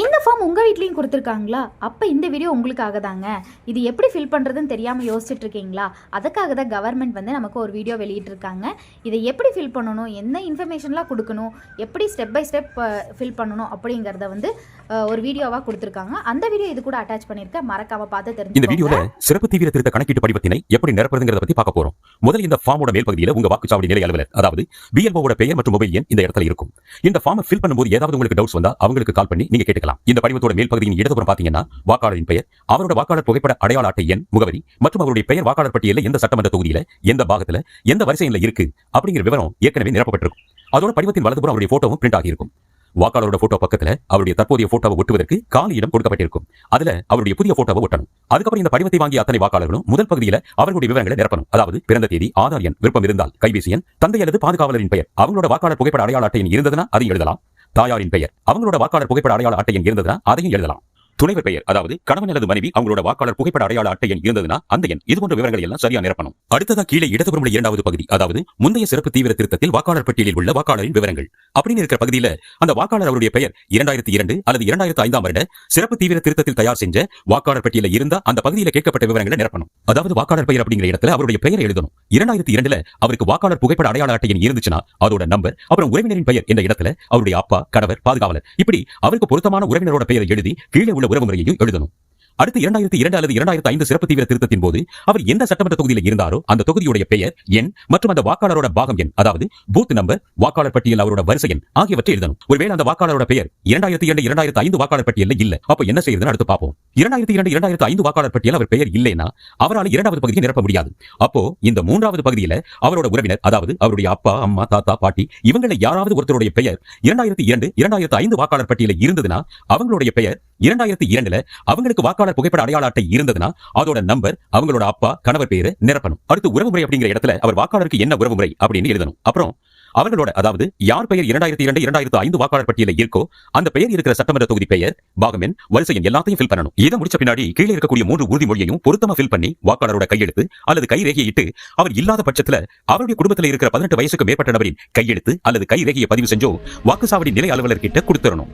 இந்த ஃபார்ம் உங்கள் வீட்லேயும் கொடுத்துருக்காங்களா? அப்போ இந்த வீடியோ உங்களுக்காக தாங்க இது எப்படி ஃபில் பண்ணுறதுன்னு தெரியாமல் யோசிச்சுட்டு இருக்கீங்களா? அதுக்காக தான் கவர்மெண்ட் வந்து நமக்கு ஒரு வீடியோ வெளியிட்டிருக்காங்க. இதை எப்படி ஃபில் பண்ணணும்? என்ன இன்ஃபர்மேஷன்லாம் கொடுக்கணும்? எப்படி ஸ்டெப் பை ஸ்டெப் ஃபில் பண்ணணும்? அப்படிங்கிறத வந்து ஒரு வீடியோவாக கொடுத்துருக்காங்க. அந்த வீடியோ இது கூட அட்டாச் பண்ணியிருக்கேன் மறக்காம பார்த்து இந்த தெரிஞ்சுக்கோங்க. வீடியோல சிறப்பு தீவிர திருத்த கணக்கீட்டு படிவத்தினை எப்படி நிரப்புறதுங்கிறத பத்தி பார்க்க போறோம். முதல்ல இந்த ஃபார்மோட மேல் பகுதியில உங்க வாக்குச்சாவடி நிலை அலுவலர் அதாவது பிஎல்ஓட பெயர் மற்றும் மொபைல் எண் இந்த இடத்துல இருக்கும். இந்த ஃபார்மை ஃபில் பண்ணும்போது ஏதாவது உங்களுக்கு டவுட்ஸ் வந்தா அவங்களுக்கு கால் பண்ணி நீங்க கேட்கலாம் இந்த படிவத்தோட மேல் பகுதியின் இடதுபுறம் பாத்தீங்கன்னா வாக்காளரின் பெயர் அவரோட வாக்காளர் புகைப்பட அடையாள அட்டை எண் முகவரி மற்றும் அவருடைய பெயர் வாக்காளர் பட்டியலில் எந்த சட்டமன்ற தொகுதியில எந்த பாகத்துல எந்த வரிசையில இருக்கு அப்படிங்கிற விவரம் ஏற்கனவே நிரப்பப்பட்டிருக்கும். அதோட படிவத்தின் வலதுபுறம் அவருடைய போட்டோவும் பிரிண்ட் ஆகியிருக்கும். வாக்காளரோட போட்டோ பக்கத்துல அவருடைய தற்போதைய போட்டோவை ஒட்டுவதற்கு காலி இடம் கொடுக்கப்பட்டிருக்கும். அதுல அவருடைய புதிய போட்டோவை ஒட்டணும். அதுக்கப்புறம் இந்த படிவத்தை வாங்கிய அத்தனை வாக்காளர்களும் முதல் பகுதியில அவர்களுடைய விவரங்களை நிரப்பணும். அதாவது பிறந்த தேதி ஆதார் எண் விருப்பம் இருந்தால் கைபேசி எண் தந்தை அல்லது பாதுகாவலரின் பெயர் அவங்களோட வாக்காளர் புகைப்பட அடையாள அட்டையின் இருந்ததுன்னா அதை எழுதலாம். தாயாரின் பெயர். அவங்களோட வாக்காளர் புகைப்பட அடையாள அட்டையின் எண் இருந்ததுன்னா அதையும் எழுதலாம். துணைவர் பெயர் அதாவது கணவன் அல்லது மனைவி அவங்களோட வாக்காளர் புகைப்பட அடையாள அட்டை எண் இருந்ததுன்னா அந்த எண். இது போன்ற விவரங்கள் எல்லாம் சரியா நிரப்பணும். அடுத்ததா கீழே இடதுபுறம் உள்ள இரண்டாவது பகுதி அதாவது முந்தைய சிறப்பு தீவிர திருத்தத்தில் வாக்காளர் பட்டியலில் உள்ள வாக்காளரின் விவரங்கள். அப்படின்னு இருக்கிற பகுதியில அந்த வாக்காளர் அவருடைய பெயர் இரண்டாயிரத்தி இரண்டு அல்லது இரண்டாயிரத்தி ஐந்தாம் வருட சிறப்பு தீவிர திருத்தத்தில் தயார் செஞ்ச வாக்காளர் பட்டியலில் இருந்த அந்த பகுதியில் கேட்கப்பட்ட விவரங்களை நிரப்பணும். அதாவது வாக்காளர் பெயர் அப்படிங்கிற இடத்துல அவருடைய பெயரை எழுதணும். இரண்டாயிரத்தி இரண்டுல அவருக்கு வாக்காளர் புகைப்பட அடையாள அட்டை எண் இருந்துச்சுன்னா அதோட நம்பர் அப்புறம் உறவினரின் பெயர் என்ற இடத்துல அவருடைய அப்பா கணவர் பாதுகாவலர். இப்படி அவருக்கு பொருத்தமான உறவினரோட பெயரை எழுதி கீழே உள்ள உறவு முறையையும் எழுதணும். அடுத்து இரண்டாயிரத்தி இரண்டு அல்லது இரண்டாயிரத்தி ஐந்து சிறப்பு தீவிர திருத்தத்தின் போது அவர் எந்த சட்டமன்ற தொகுதியில் இருந்தாரோ அந்த தொகுதியுடைய பெயர் எண் மற்றும் அந்த வாக்காளரோட பாகம் எண் அதாவது பூத் நம்பர் வாக்காளர் பட்டியல் அவரோட வரிசை எண் ஆகியவற்றை எழுதணும். ஒருவேளை அந்த வாக்காளரோட பெயர் இரண்டாயிரத்தி இரண்டு இரண்டாயிரத்தி ஐந்து வாக்காளர் பட்டியலில் இல்ல. அப்ப என்ன செய்யறதுன்னு அடுத்து பார்ப்போம். இரண்டாயிரத்தி இரண்டு இரண்டாயிரத்தி ஐந்து வாக்காளர் பட்டியல் அவர் பெயர் இல்லைன்னா அவரால் இரண்டாவது பகுதியை நிரப்ப முடியாது. அப்போ இந்த மூன்றாவது பகுதியில அவரோட உறவினர் அதாவது அவருடைய அப்பா அம்மா தாத்தா பாட்டி இவங்கள யாராவது ஒருத்தருடைய பெயர் இரண்டாயிரத்தி இரண்டு இரண்டாயிரத்தி ஐந்து வாக்காளர் பட்டியலில் இருந்ததுன்னா அவங்களுடைய பெயர் இரண்டாயிரத்தி இரண்டுல அவங்களுக்கு வாக்காளர் புகைப்பட அடையாள அட்டை இருந்ததுன்னா அதோட நம்பர் அவங்களோட அப்பா கணவர் பேரு நிரப்பணும். அடுத்து உறவு முறை அப்படிங்கிற இடத்துல அவர் வாக்காளருக்கு என்ன உறவு முறை அப்படின்னு எழுதணும். அப்புறம் அவர்களோட அதாவது யார் பெயர் இரண்டாயிரத்தி இரண்டு இரண்டாயிரத்து ஐந்து வாக்காளர் பட்டியலில் இருக்கோ அந்த பெயர் இருக்கிற சட்டமன்ற தொகுதி பெயர் பாகமென் வரிசை எல்லாத்தையும் ஃபில் பண்ணணும். இதை முடிச்ச பின்னாடி கீழே இருக்கக்கூடிய மூன்று உறுதிமொழியையும் பொருத்தமா ஃபில் பண்ணி வாக்காளரோட கையெழுத்து அல்லது கைரேகையை இட்டு அவர் இல்லாத பட்சத்துல அவருடைய குடும்பத்தில் இருக்கிற பதினெட்டு வயசுக்கு மேற்பட்ட நபரின் கையெழுத்து அல்லது கைரேகையை பதிவு செஞ்சோ வாக்குச்சாவடி நிலை அலுவலர்கிட்ட கொடுத்துடணும்